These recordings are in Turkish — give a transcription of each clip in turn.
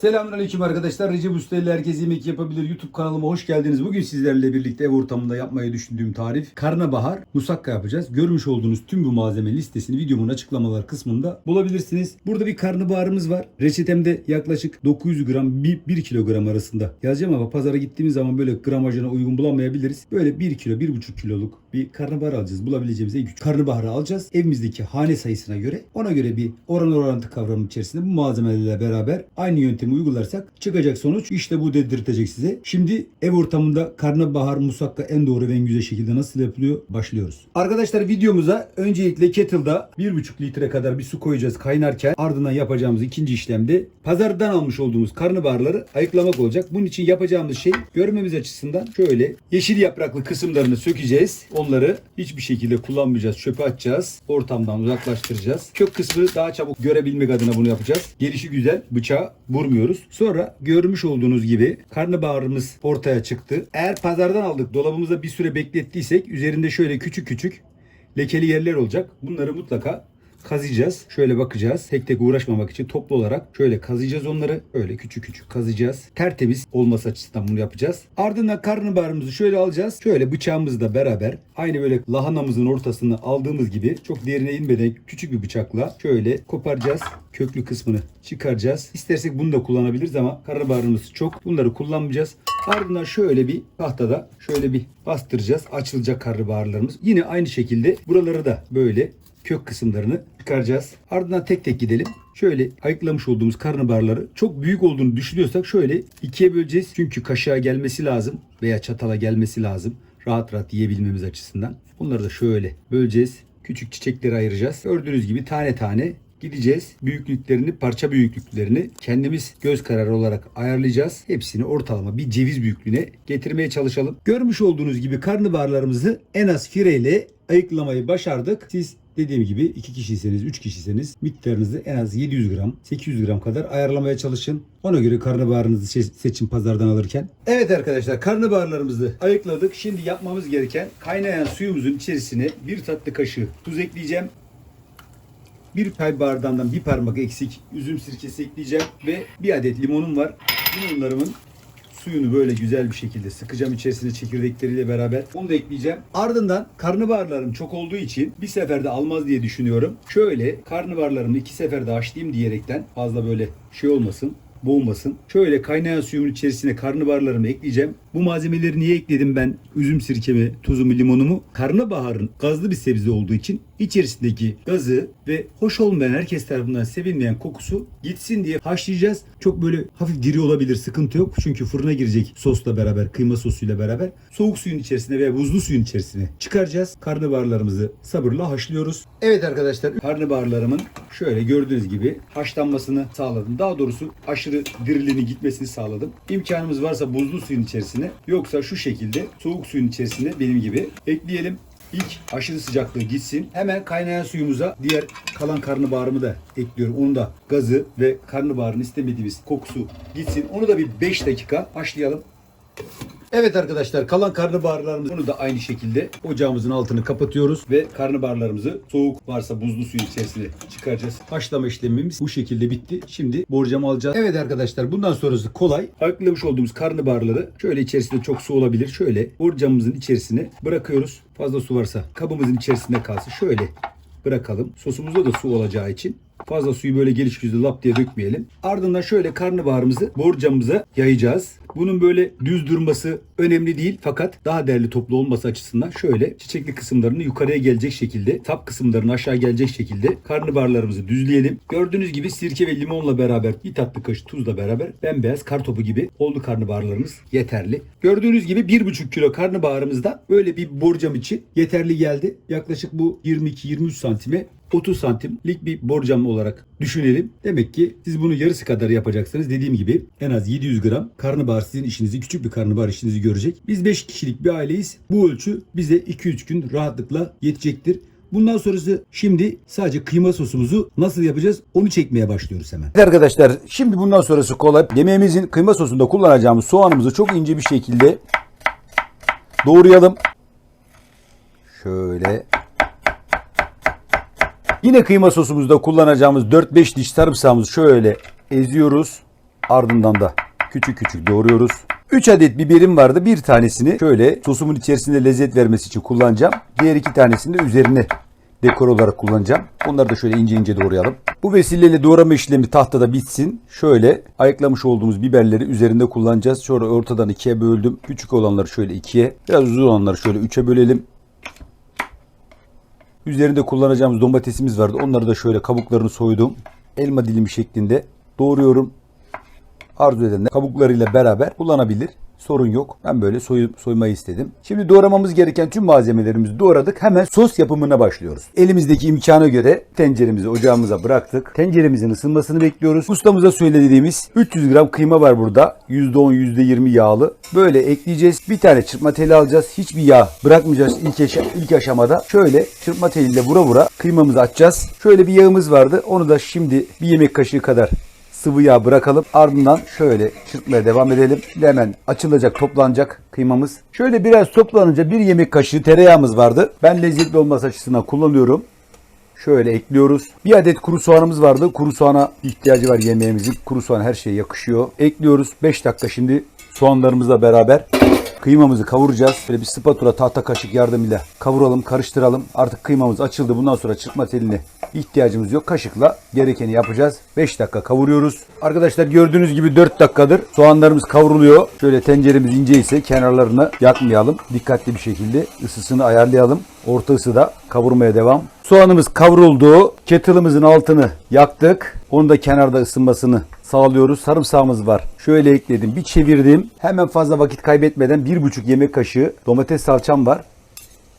Selamünaleyküm arkadaşlar. Recep Usta herkes yemek yapabilir. YouTube kanalıma hoş geldiniz. Bugün sizlerle birlikte ev ortamında yapmayı düşündüğüm tarif karnabahar musakka yapacağız. Görmüş olduğunuz tüm bu malzeme listesini videomun açıklamalar kısmında bulabilirsiniz. Burada bir karnabaharımız var. Reçetemde yaklaşık 900 gram 1 kilogram arasında yazacağım ama pazara gittiğimiz zaman böyle gramajına uygun bulamayabiliriz. Böyle 1 kilo 1,5 kiloluk bir karnabahar alacağız. Bulabileceğimiz en küçük karnabaharı alacağız. Evimizdeki hane sayısına göre ona göre bir oran orantı kavramı içerisinde bu malzemelerle beraber aynı yöntemi uygularsak çıkacak sonuç işte bu dedirtecek size. Şimdi ev ortamında karnabahar musakka en doğru ve en güzel şekilde nasıl yapılıyor başlıyoruz. Arkadaşlar videomuza öncelikle kettle'da 1,5 litre kadar bir su koyacağız kaynarken ardından yapacağımız ikinci işlemde pazardan almış olduğumuz karnabaharları ayıklamak olacak. Bunun için yapacağımız şey görmemiz açısından şöyle yeşil yapraklı kısımlarını sökeceğiz. Onları hiçbir şekilde kullanmayacağız. Çöpe atacağız. Ortamdan uzaklaştıracağız. Kök kısmı daha çabuk görebilmek adına bunu yapacağız. Gelişi güzel. Bıçağı vurmuyoruz. Sonra görmüş olduğunuz gibi karnabaharımız ortaya çıktı. Eğer pazardan aldık dolabımızda bir süre beklettiysek üzerinde şöyle küçük küçük lekeli yerler olacak. Bunları mutlaka kazıyacağız. Şöyle bakacağız. Tek tek uğraşmamak için toplu olarak şöyle kazıyacağız onları. Öyle küçük küçük kazıyacağız. Tertemiz olması açısından bunu yapacağız. Ardından karnabaharımızı şöyle alacağız. Şöyle bıçağımızla beraber aynı böyle lahanamızın ortasını aldığımız gibi çok derine inmeden küçük bir bıçakla şöyle koparacağız. Köklü kısmını çıkaracağız. İstersek bunu da kullanabiliriz ama karnabaharımız çok. Bunları kullanmayacağız. Ardından şöyle bir tahtada şöyle bir bastıracağız. Açılacak karnabaharlarımız. Yine aynı şekilde buraları da böyle kök kısımlarını çıkaracağız. Ardından tek tek gidelim. Şöyle ayıklamış olduğumuz karnabaharları çok büyük olduğunu düşünüyorsak şöyle ikiye böleceğiz. Çünkü kaşığa gelmesi lazım veya çatala gelmesi lazım. Rahat rahat yiyebilmemiz açısından. Bunları da şöyle böleceğiz. Küçük çiçekleri ayıracağız. Gördüğünüz gibi tane tane gideceğiz. Büyüklüklerini, parça büyüklüklerini kendimiz göz kararı olarak ayarlayacağız. Hepsini ortalama bir ceviz büyüklüğüne getirmeye çalışalım. Görmüş olduğunuz gibi karnabaharlarımızı en az fireyle ayıklamayı başardık. Siz Dediğim gibi 2 kişiyseniz 3 kişiyseniz miktarınızı en az 700 gram 800 gram kadar ayarlamaya çalışın. Ona göre karnabaharınızı se- seçin pazardan alırken. Evet arkadaşlar karnabaharlarımızı ayıkladık. Şimdi yapmamız gereken kaynayan suyumuzun içerisine bir tatlı kaşığı tuz ekleyeceğim. Bir çay bardağından bir parmak eksik üzüm sirkesi ekleyeceğim ve bir adet limonum var. Limonlarımın suyunu böyle güzel bir şekilde sıkacağım içerisine çekirdekleriyle beraber. Onu da ekleyeceğim. Ardından karnabaharlarım çok olduğu için bir seferde almaz diye düşünüyorum. Şöyle karnabaharlarımı iki seferde haşlayayım diyerekten fazla böyle şey olmasın boğulmasın. Şöyle kaynayan suyumun içerisine karnabaharlarımı ekleyeceğim. Bu malzemeleri niye ekledim ben? Üzüm sirkemi, tuzumu, limonumu. Karnabaharın gazlı bir sebze olduğu için içerisindeki gazı ve hoş olmayan herkes tarafından sevilmeyen kokusu gitsin diye haşlayacağız. Çok böyle hafif diri olabilir sıkıntı yok. Çünkü fırına girecek sosla beraber, kıyma sosuyla beraber. Soğuk suyun içerisine veya buzlu suyun içerisine çıkaracağız. Karnabaharlarımızı sabırla haşlıyoruz. Evet arkadaşlar karnabaharlarımın şöyle gördüğünüz gibi haşlanmasını sağladım. Daha doğrusu aşırı diriliğini gitmesini sağladım. İmkanımız varsa buzlu suyun içerisine yoksa şu şekilde soğuk suyun içerisine benim gibi ekleyelim. İlk aşırı sıcaklığı gitsin. Hemen kaynayan suyumuza diğer kalan karnabaharımı da ekliyorum. Onun da gazı ve karnabaharın istemediğimiz kokusu gitsin. Onu da bir 5 dakika haşlayalım. Evet arkadaşlar kalan karnabaharlarımızı bunu da aynı şekilde ocağımızın altını kapatıyoruz ve karnabaharlarımızı soğuk varsa buzlu suyun içerisine çıkaracağız. Haşlama işlemimiz bu şekilde bitti. Şimdi borcamı alacağız. Evet arkadaşlar bundan sonrası kolay. Ayıklamış olduğumuz karnabaharları şöyle içerisinde çok su olabilir. Şöyle borcamımızın içerisine bırakıyoruz. Fazla su varsa kabımızın içerisinde kalsın. Şöyle bırakalım. Sosumuzda da su olacağı için fazla suyu böyle geliş güzel lap diye dökmeyelim. Ardından şöyle karnabaharımızı borcamımıza yayacağız. Bunun böyle düz durması önemli değil fakat daha değerli toplu olması açısından şöyle çiçekli kısımlarını yukarıya gelecek şekilde, tap kısımlarını aşağı gelecek şekilde karnabaharlarımızı düzleyelim. Gördüğünüz gibi sirke ve limonla beraber bir tatlı kaşık tuzla beraber bembeyaz kar topu gibi oldu karnabaharlarımız yeterli. Gördüğünüz gibi 1,5 kilo karnabaharımız da böyle bir borcam için yeterli geldi. Yaklaşık bu 22-23 santime 30 santimlik bir borcam olarak düşünelim. Demek ki siz bunu yarısı kadar yapacaksınız. Dediğim gibi en az 700 gram karnabahar sizin işinizi, küçük bir karnabahar işinizi görecek. Biz 5 kişilik bir aileyiz. Bu ölçü bize 2-3 gün rahatlıkla yetecektir. Bundan sonrası şimdi sadece kıyma sosumuzu nasıl yapacağız onu çekmeye başlıyoruz hemen. Evet arkadaşlar şimdi bundan sonrası kolay. Yemeğimizin kıyma sosunda kullanacağımız soğanımızı çok ince bir şekilde doğrayalım. Şöyle Yine kıyma sosumuzda kullanacağımız 4-5 diş sarımsağımızı şöyle eziyoruz. Ardından da küçük küçük doğruyoruz. 3 adet biberim vardı. Bir tanesini şöyle sosumun içerisinde lezzet vermesi için kullanacağım. Diğer iki tanesini de üzerine dekor olarak kullanacağım. Onları da şöyle ince ince doğrayalım. Bu vesileyle doğrama işlemi tahtada bitsin. Şöyle ayıklamış olduğumuz biberleri üzerinde kullanacağız. Sonra ortadan ikiye böldüm. Küçük olanları şöyle ikiye, biraz uzun olanları şöyle üçe bölelim. Üzerinde kullanacağımız domatesimiz vardı. Onları da şöyle kabuklarını soydum. Elma dilimi şeklinde doğruyorum. Arzu edenler kabuklarıyla beraber kullanabilir. Sorun yok. Ben böyle soy, soymayı istedim. Şimdi doğramamız gereken tüm malzemelerimizi doğradık. Hemen sos yapımına başlıyoruz. Elimizdeki imkana göre tenceremizi ocağımıza bıraktık. Tenceremizin ısınmasını bekliyoruz. Ustamıza söylediğimiz 300 gram kıyma var burada. %10 %20 yağlı. Böyle ekleyeceğiz. Bir tane çırpma teli alacağız. Hiçbir yağ bırakmayacağız ilk, aşa- ilk aşamada. Şöyle çırpma teliyle vura vura kıymamızı açacağız. Şöyle bir yağımız vardı. Onu da şimdi bir yemek kaşığı kadar sıvı yağ bırakalım. Ardından şöyle çırpmaya devam edelim. Hemen açılacak, toplanacak kıymamız. Şöyle biraz toplanınca bir yemek kaşığı tereyağımız vardı. Ben lezzetli olması açısından kullanıyorum. Şöyle ekliyoruz. Bir adet kuru soğanımız vardı. Kuru soğana ihtiyacı var yemeğimizin. Kuru soğan her şeye yakışıyor. Ekliyoruz. 5 dakika şimdi soğanlarımızla beraber kıymamızı kavuracağız. Böyle bir spatula tahta kaşık yardımıyla kavuralım, karıştıralım. Artık kıymamız açıldı. Bundan sonra çırpma teline ihtiyacımız yok. Kaşıkla gerekeni yapacağız. 5 dakika kavuruyoruz. Arkadaşlar gördüğünüz gibi 4 dakikadır soğanlarımız kavruluyor. Şöyle tenceremiz ince ise kenarlarını yakmayalım. Dikkatli bir şekilde ısısını ayarlayalım. Orta ısıda kavurmaya devam. Soğanımız kavruldu. Kettle'ımızın altını yaktık. Onu da kenarda ısınmasını sağlıyoruz. Sarımsağımız var. Şöyle ekledim. Bir çevirdim. Hemen fazla vakit kaybetmeden 1,5 yemek kaşığı domates salçam var.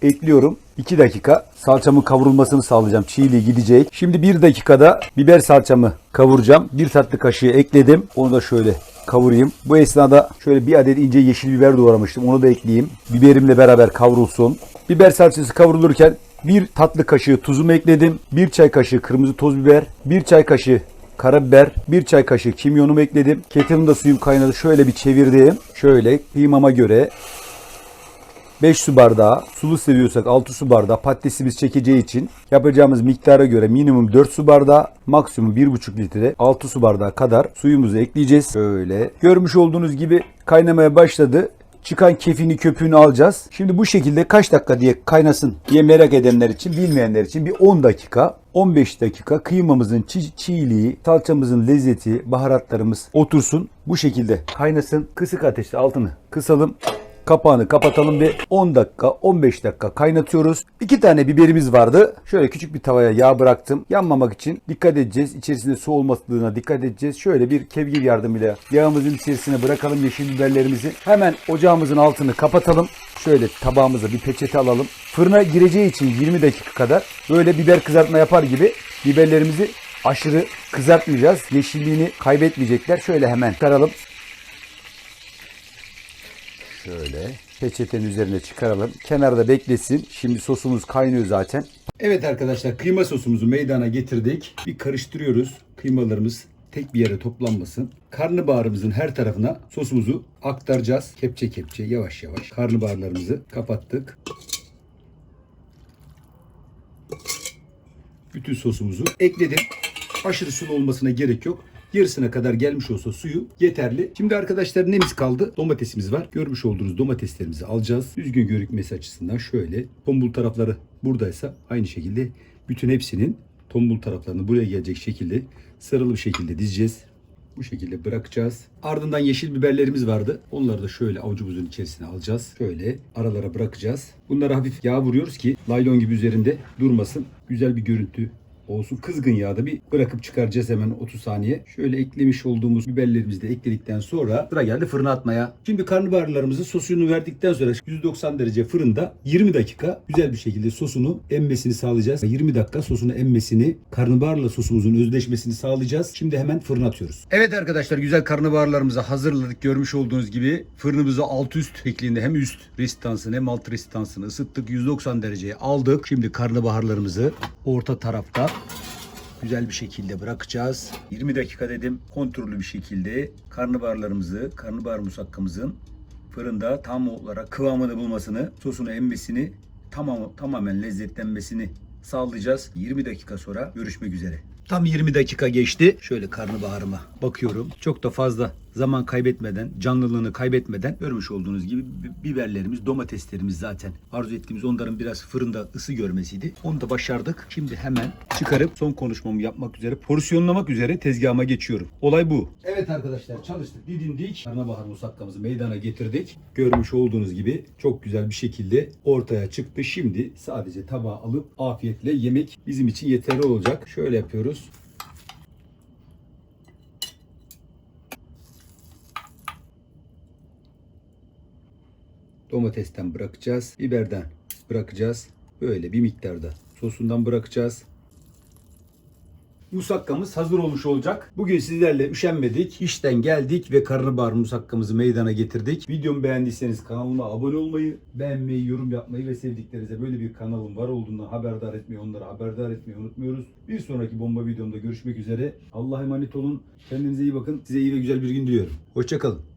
Ekliyorum. 2 dakika salçamın kavrulmasını sağlayacağım. Çiğliği gidecek. Şimdi 1 dakikada biber salçamı kavuracağım. 1 tatlı kaşığı ekledim. Onu da şöyle kavurayım. Bu esnada şöyle bir adet ince yeşil biber doğramıştım. Onu da ekleyeyim. Biberimle beraber kavrulsun. Biber salçası kavrulurken bir tatlı kaşığı tuzumu ekledim. 1 çay kaşığı kırmızı toz biber. 1 çay kaşığı karabiber, 1 çay kaşığı kimyonumu ekledim. Kettle'ımda suyum kaynadı. Şöyle bir çevirdim. Şöyle kıymama göre 5 su bardağı, sulu seviyorsak 6 su bardağı patatesimiz çekeceği için yapacağımız miktara göre minimum 4 su bardağı, maksimum 1,5 litre 6 su bardağı kadar suyumuzu ekleyeceğiz. Böyle. Görmüş olduğunuz gibi kaynamaya başladı. Çıkan kefini köpüğünü alacağız. Şimdi bu şekilde kaç dakika diye kaynasın diye merak edenler için, bilmeyenler için bir 10 dakika 15 dakika kıymamızın çi- çiğliği, salçamızın lezzeti, baharatlarımız otursun. Bu şekilde kaynasın. Kısık ateşte altını kısalım. Kapağını kapatalım ve 10 dakika 15 dakika kaynatıyoruz. İki tane biberimiz vardı. Şöyle küçük bir tavaya yağ bıraktım. Yanmamak için dikkat edeceğiz. İçerisinde su olmadığına dikkat edeceğiz. Şöyle bir kevgir yardımıyla yağımızın içerisine bırakalım yeşil biberlerimizi. Hemen ocağımızın altını kapatalım. Şöyle tabağımıza bir peçete alalım. Fırına gireceği için 20 dakika kadar böyle biber kızartma yapar gibi biberlerimizi aşırı kızartmayacağız. Yeşilliğini kaybetmeyecekler. Şöyle hemen çıkaralım. Şöyle peçetenin üzerine çıkaralım. Kenarda beklesin. Şimdi sosumuz kaynıyor zaten. Evet arkadaşlar kıyma sosumuzu meydana getirdik. Bir karıştırıyoruz. Kıymalarımız tek bir yere toplanmasın. Karnabaharımızın her tarafına sosumuzu aktaracağız. Kepçe kepçe yavaş yavaş karnabaharlarımızı kapattık. Bütün sosumuzu ekledim. Aşırı sulu olmasına gerek yok. Yarısına kadar gelmiş olsa suyu yeterli. Şimdi arkadaşlar nemiz kaldı? Domatesimiz var. Görmüş olduğunuz domateslerimizi alacağız. Düzgün görükmesi açısından şöyle. Tombul tarafları buradaysa aynı şekilde bütün hepsinin tombul taraflarını buraya gelecek şekilde sarılı bir şekilde dizeceğiz. Bu şekilde bırakacağız. Ardından yeşil biberlerimiz vardı. Onları da şöyle avucumuzun içerisine alacağız. Şöyle aralara bırakacağız. Bunları hafif yağ vuruyoruz ki laylon gibi üzerinde durmasın. Güzel bir görüntü olsun. Kızgın yağda bir bırakıp çıkaracağız hemen 30 saniye. Şöyle eklemiş olduğumuz biberlerimizi de ekledikten sonra sıra geldi fırına atmaya. Şimdi karnabaharlarımızı sosunu verdikten sonra 190 derece fırında 20 dakika güzel bir şekilde sosunu emmesini sağlayacağız. 20 dakika sosunu emmesini, karnabaharla sosumuzun özleşmesini sağlayacağız. Şimdi hemen fırına atıyoruz. Evet arkadaşlar güzel karnabaharlarımızı hazırladık. Görmüş olduğunuz gibi fırınımızı alt üst şeklinde hem üst resistansını hem alt resistansını ısıttık. 190 dereceye aldık. Şimdi karnabaharlarımızı orta tarafta güzel bir şekilde bırakacağız. 20 dakika dedim kontrollü bir şekilde karnabaharlarımızı, karnabahar musakkamızın fırında tam olarak kıvamını bulmasını, sosunu emmesini, tamam, tamamen lezzetlenmesini sağlayacağız. 20 dakika sonra görüşmek üzere. Tam 20 dakika geçti. Şöyle karnabaharıma bakıyorum. Çok da fazla zaman kaybetmeden, canlılığını kaybetmeden görmüş olduğunuz gibi bi- biberlerimiz, domateslerimiz zaten arzu ettiğimiz onların biraz fırında ısı görmesiydi. Onu da başardık. Şimdi hemen çıkarıp son konuşmamı yapmak üzere, porsiyonlamak üzere tezgahıma geçiyorum. Olay bu. Evet arkadaşlar çalıştık, didindik. Karnabahar musakkamızı meydana getirdik. Görmüş olduğunuz gibi çok güzel bir şekilde ortaya çıktı. Şimdi sadece tabağa alıp afiyetle yemek bizim için yeterli olacak. Şöyle yapıyoruz. Domatesten bırakacağız. Biberden bırakacağız. Böyle bir miktarda sosundan bırakacağız. Musakkamız hazır olmuş olacak. Bugün sizlerle üşenmedik. İşten geldik ve karnabahar musakkamızı meydana getirdik. Videomu beğendiyseniz kanalıma abone olmayı, beğenmeyi, yorum yapmayı ve sevdiklerinize böyle bir kanalın var olduğundan haberdar etmeyi, onları haberdar etmeyi unutmuyoruz. Bir sonraki bomba videomda görüşmek üzere. Allah'a emanet olun. Kendinize iyi bakın. Size iyi ve güzel bir gün diliyorum. Hoşçakalın.